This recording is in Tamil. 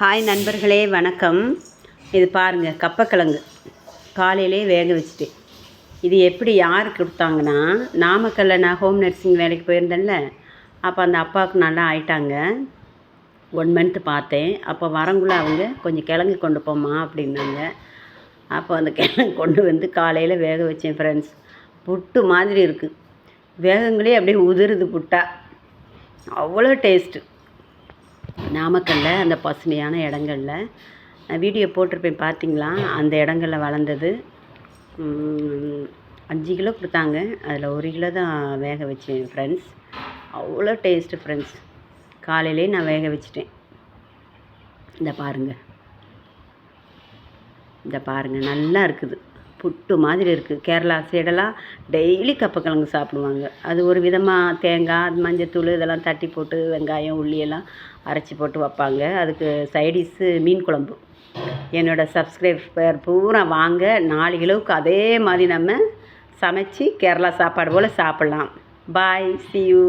ஹாய் நண்பர்களே வணக்கம். இது பாருங்கள் கப்பக்கிழங்கு. காலையிலே வேக வச்சுட்டு இது எப்படி யார் கொடுத்தாங்கன்னா நாமக்கல்லில் நான் ஹோம் நர்சிங் வேலைக்கு போயிருந்தேன்ல அப்போ அந்த அப்பாவுக்கு நல்லா ஆயிட்டாங்க. ஒன் மந்த்து பார்த்தேன். அப்போ வரங்குள்ள அவங்க கொஞ்சம் கிழங்கு கொண்டு போம்மா அப்படின்னாங்க. அப்போ அந்த கிழங்கு கொண்டு வந்து காலையில் வேக வச்சேன் ஃப்ரெண்ட்ஸ் புட்டு மாதிரி இருக்குது வேகங்களே அப்படியே உதிருது புட்டா. அவ்வளோ டேஸ்ட்டு நாமக்கல்லில் அந்த பசுமையான இடங்களில். நான் வீடியோ போட்டிருப்பேன் பார்த்தீங்களா அந்த இடங்களில் வளர்ந்தது. அஞ்சு கிலோ கொடுத்தாங்க. அதில் ஒரு கிலோ தான் வேக வச்சேன் ஃப்ரெண்ட்ஸ் அவ்வளோ டேஸ்ட்டு ஃப்ரெண்ட்ஸ் காலையிலே நான் வேக வச்சிட்டேன். இந்த பாருங்கள் இந்த பாருங்கள் நல்லா இருக்குது. புட்டு மாதிரி இருக்குது கேரளா சைடெல்லாம் டெய்லி கப்பக்கிழங்கு சாப்பிடுவாங்க. அது ஒரு விதமாக தேங்காய் மஞ்சத்தூள் இதெல்லாம் தட்டி போட்டு வெங்காயம் உள்ளி எல்லாம் அரைச்சி போட்டு வைப்பாங்க. அதுக்கு சைடிஸ்ஸு மீன் குழம்பு. என்னோடய சப்ஸ்கிரைபர் பூரா வாங்க. நாலு கிலோவுக்கு அதே மாதிரி நம்ம சமைச்சு கேரளா சாப்பாடு போல் சாப்பிட்லாம். பாய் சி யூ